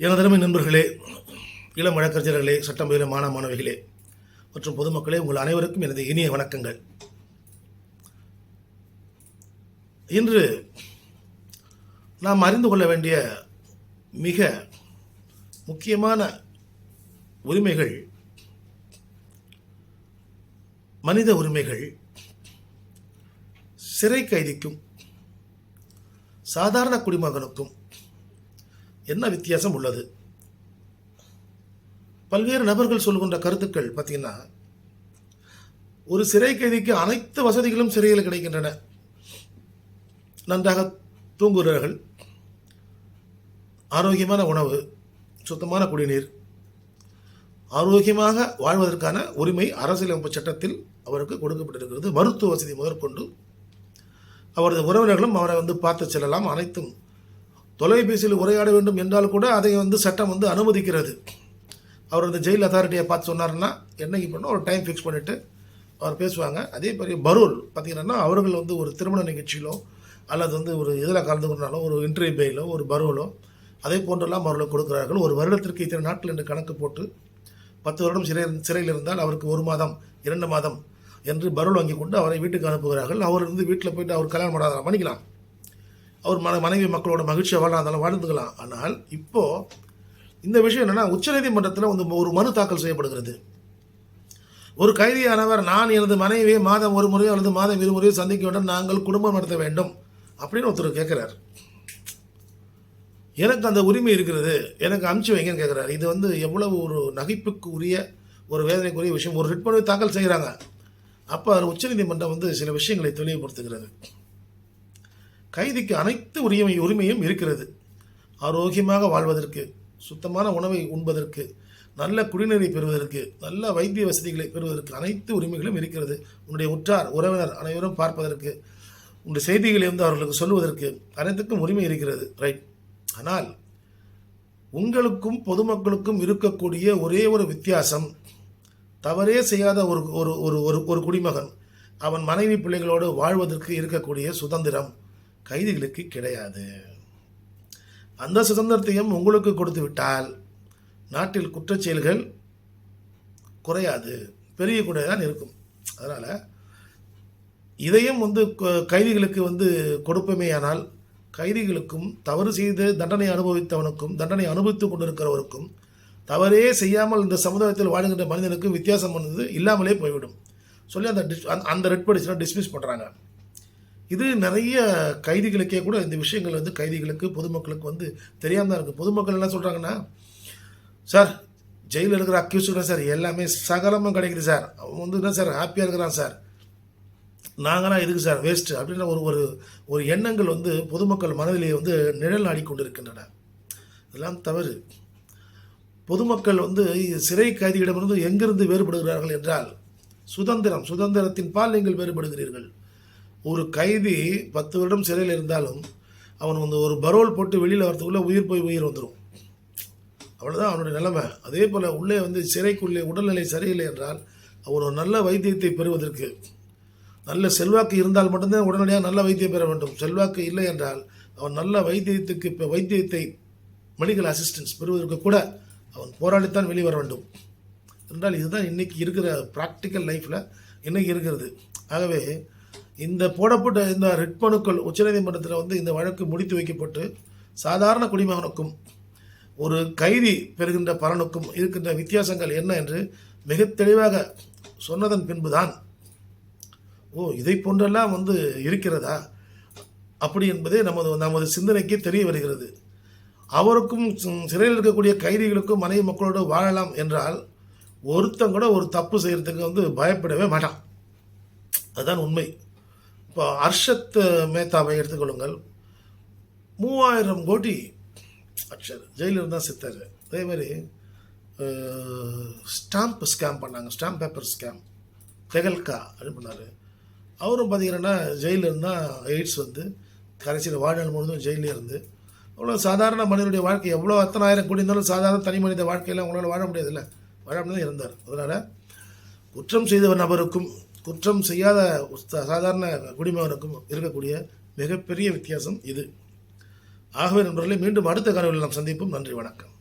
எனதருமை நண்பர்களே இளம் வழக்கறிஞர்களே சட்டம் பயிலும் மாணவ மாணவிகளே மற்றும் பொதுமக்களே உங்கள் அனைவருக்கும் எனது இனிய வணக்கங்கள். இன்று நாம் அறிந்து கொள்ள வேண்டிய மிக முக்கியமான உரிமைகள் மனித உரிமைகள் சிறை கைதிக்கும் சாதாரண குடிமகனுக்கும் என்ன வித்தியாசம் உள்ளது? பல்வேறு நபர்கள் சொல்கின்ற கருத்துக்கள் பார்த்தீங்கன்னா ஒரு சிறை கைதிக்கு அனைத்து வசதிகளும் சிறையில் கிடைக்கின்றன. நன்றாக தூங்குகிறார்கள். ஆரோக்கியமான உணவு சுத்தமான குடிநீர் ஆரோக்கியமாக வாழ்வதற்கான உரிமை அரசியலமைப்பு சட்டத்தில் அவருக்கு கொடுக்கப்பட்டிருக்கிறது. மருத்துவ வசதி முதற்கொண்டு அவரது உறவினர்களும் அவரை வந்து பார்த்து செல்லலாம். அனைத்தும் தொலைபேசியில் உரையாட வேண்டும் என்றால் கூட அதை வந்து சட்டம் வந்து அனுமதிக்கிறது. அவர் அந்த ஜெயில் அத்தாரிட்டியை பார்த்து சொன்னார்னா என்னைக்கு பண்ணோம் ஒரு டைம் ஃபிக்ஸ் பண்ணிவிட்டு அவர் பேசுவாங்க. அதே மாதிரி பரூல் பார்த்தீங்கன்னா அவர்கள் வந்து ஒரு திருமண நிகழ்ச்சியிலோ அல்லது வந்து ஒரு இதில் கலந்து கொண்டாலோ ஒரு இன்டர்வியூ பேயிலோ ஒரு பரூலோ அதே போன்றெல்லாம் அவர்களுக்கு கொடுக்கிறார்கள். ஒரு வருடத்திற்கு இத்தனை நாட்கள் என்று கணக்கு போட்டு பத்து வருடம் சிறை சிறையில் இருந்தால் அவருக்கு ஒரு மாதம் இரண்டு மாதம் என்று பருள் வாங்கி கொண்டு அவரை வீட்டுக்கு அனுப்புகிறார்கள். அவர் வந்து வீட்டில் போயிட்டு அவர் கல்யாணம் பண்ணாதான் பண்ணிக்கலாம். அவர் மன மனைவி மக்களோட மகிழ்ச்சியை வாழாதாலும் வாழ்ந்துக்கலாம். ஆனால் இப்போ இந்த விஷயம் என்னன்னா உச்சநீதிமன்றத்தில் வந்து ஒரு மனு தாக்கல் செய்யப்படுகிறது. ஒரு கைதியானவர் நான் எனது மனைவியை மாதம் ஒரு முறையோ அல்லது மாதம் இருமுறையோ சந்திக்க வேண்டும் நாங்கள் குடும்பம் நடத்த வேண்டும் அப்படின்னு ஒருத்தர் கேட்குறார் எனக்கு அந்த உரிமை இருக்கிறது எனக்கு அமுச்சு வைங்கன்னு கேட்குறாரு இது வந்து எவ்வளவு ஒரு நகைப்புக்கு உரிய ஒரு வேதனைக்குரிய விஷயம். ஒரு ரிட் தாக்கல் செய்கிறாங்க அப்போ அது உச்சநீதிமன்றம் வந்து சில விஷயங்களை தெளிவுபடுத்துகிறது. கைதிக்கு அனைத்து உரிமை உரிமையும் இருக்கிறது. ஆரோக்கியமாக வாழ்வதற்கு சுத்தமான உணவை உண்பதற்கு நல்ல குடிநீரை பெறுவதற்கு நல்ல வைத்திய வசதிகளை பெறுவதற்கு அனைத்து உரிமைகளும் இருக்கிறது. உன்னுடைய உற்றார் உறவினர் அனைவரும் பார்ப்பதற்கு உன்னுடைய செய்திகளை வந்து அவர்களுக்கு சொல்லுவதற்கு அனைத்துக்கும் உரிமை இருக்கிறது. ரைட் ஆனால் உங்களுக்கும் பொதுமக்களுக்கும் இருக்கக்கூடிய ஒரே ஒரு வித்தியாசம் தவறே செய்யாத ஒரு ஒரு ஒரு ஒரு ஒரு குடிமகன் அவன் மனைவி பிள்ளைகளோடு வாழ்வதற்கு இருக்கக்கூடிய சுதந்திரம். கைதிகளுக்கு கிடையாது. அந்த சுதந்திரத்தையும் உங்களுக்கு கொடுத்து விட்டால் நாட்டில் குற்றச்செயல்கள் குறையாது. பெரிய கூட தான் இருக்கும். அதனால் இதையும் வந்து க- கைதிகளுக்கு வந்து கொடுப்பமேயானால் கைதிகளுக்கும் தவறு செய்து தண்டனை அனுபவித்தவனுக்கும் தண்டனை அனுபவித்துக் கொண்டிருக்கிறவருக்கும் தவறே செய்யாமல் இந்த சமுதாயத்தில் வாழுகின்ற மனிதனுக்கும் வித்தியாசம் வந்து இல்லாமலே போய்விடும். சொல்லி அந்த டிஸ் அந்த- அந்த ரெட் படிச்சுனா டிஸ்மிஸ் பண்ணுறாங்க இது நிறைய கைதிகளுக்கே கூட இந்த விஷயங்கள் வந்து கைதிகளுக்கு பொதுமக்களுக்கு வந்து தெரியாம தான் இருக்குது பொதுமக்கள் என்ன சொல்கிறாங்கன்னா சார் ஜெயிலில் இருக்கிற அக்யூஸ்டு சார் எல்லாமே சகலமும் கிடைக்குது சார். அவன் வந்து என்ன சார் ஹாப்பியாக இருக்கிறான் சார். நாங்களாம் எதுக்கு சார் வேஸ்ட்டு அப்படின்ற ஒரு ஒரு ஒரு எண்ணங்கள் வந்து பொதுமக்கள் மனதிலே வந்து நிழல் ஆடிக்கொண்டிருக்கின்றன இதெல்லாம் தவறு. பொதுமக்கள் வந்து சிறை கைதியிடமிருந்து எங்கிருந்து வேறுபடுகிறார்கள் என்றால் சுதந்திரம் சுதந்திரத்தின் பால் நீங்கள் வேறுபடுகிறீர்கள். ஒரு கைதி பத்து வருடம் சிறையில் இருந்தாலும் அவன் வந்து ஒரு பரோல் போட்டு வெளியில் வரதுக்குள்ளே உயிர் போய் உயிர் வந்துடும் அவ்வளோதான் அவனுடைய நிலைமை. அதே போல் உள்ளே வந்து சிறைக்குள்ளே உடல்நிலை சரியில்லை என்றால் அவன் ஒரு நல்ல வைத்தியத்தை பெறுவதற்கு நல்ல செல்வாக்கு இருந்தால் மட்டும்தான் உடனடியாக நல்ல வைத்தியம் பெற வேண்டும். செல்வாக்கு இல்லை என்றால் அவன் நல்ல வைத்தியத்துக்கு இப்போ வைத்தியத்தை மெடிக்கல் அசிஸ்டன்ஸ் பெறுவதற்கு கூட அவன் போராடித்தான் வெளிவர வேண்டும். என்றால் இதுதான் இன்றைக்கி இருக்கிற ப்ராக்டிக்கல் லைஃப்பில் இன்றைக்கி இருக்கிறது. ஆகவே இந்த போடப்பட்ட இந்த ரிட் மனுக்கள் உச்சநீதிமன்றத்தில் வந்து இந்த வழக்கு முடித்து வைக்கப்பட்டு சாதாரண குடிமகனுக்கும் ஒரு கைதி பெறுகின்ற பலனுக்கும் இருக்கின்ற வித்தியாசங்கள் என்ன என்று மிக தெளிவாக சொன்னதன் பின்புதான் ஓ இதை போன்றெல்லாம் வந்து இருக்கிறதா? அப்படி என்பதே நமது நமது சிந்தனைக்கு தெரிய வருகிறது. அவருக்கும் சிறையில் இருக்கக்கூடிய கைதிகளுக்கும் மனைவி மக்களோடு வாழலாம் என்றால் ஒருத்தங்கூட ஒரு தப்பு செய்கிறதுக்கு வந்து பயப்படவே மாட்டான். அதுதான் உண்மை. இப்போ அர்ஷத் மேத்தாவை எடுத்துக்கொள்ளுங்கள். மூவாயிரம் கோடி அக்ஷர் ஜெயிலில் தான் சித்தார். அதே மாதிரி ஸ்டாம்ப் ஸ்கேம் பண்ணாங்க. ஸ்டாம்ப் பேப்பர் ஸ்கேம் தெகல்கா அப்படின்னு பண்ணார் அவரும் பார்த்தீங்கன்னா ஜெயிலில் இருந்தால் எய்ட்ஸ் வந்து கடைசியில் வாழ்நாள் முழுவதும் ஜெயிலே இருந்து அவ்வளோ சாதாரண மனிதனுடைய வாழ்க்கை எவ்வளோ அத்தனாயிரம் கோடி இருந்தாலும் சாதாரண தனி மனித வாழ்க்கையில் அவங்களால வாழ முடியாதுல்ல. வாழ முடியாது இருந்தார். அதனால் குற்றம் செய்தவர் நபருக்கும் குற்றம் செய்யாத சாதாரண குடிமகனுக்கும் இருக்கக்கூடிய மிகப்பெரிய வித்தியாசம் இது. ஆகவே நண்பர்களை மீண்டும் அடுத்த கனவில் நாம் சந்திப்போம். நன்றி வணக்கம்.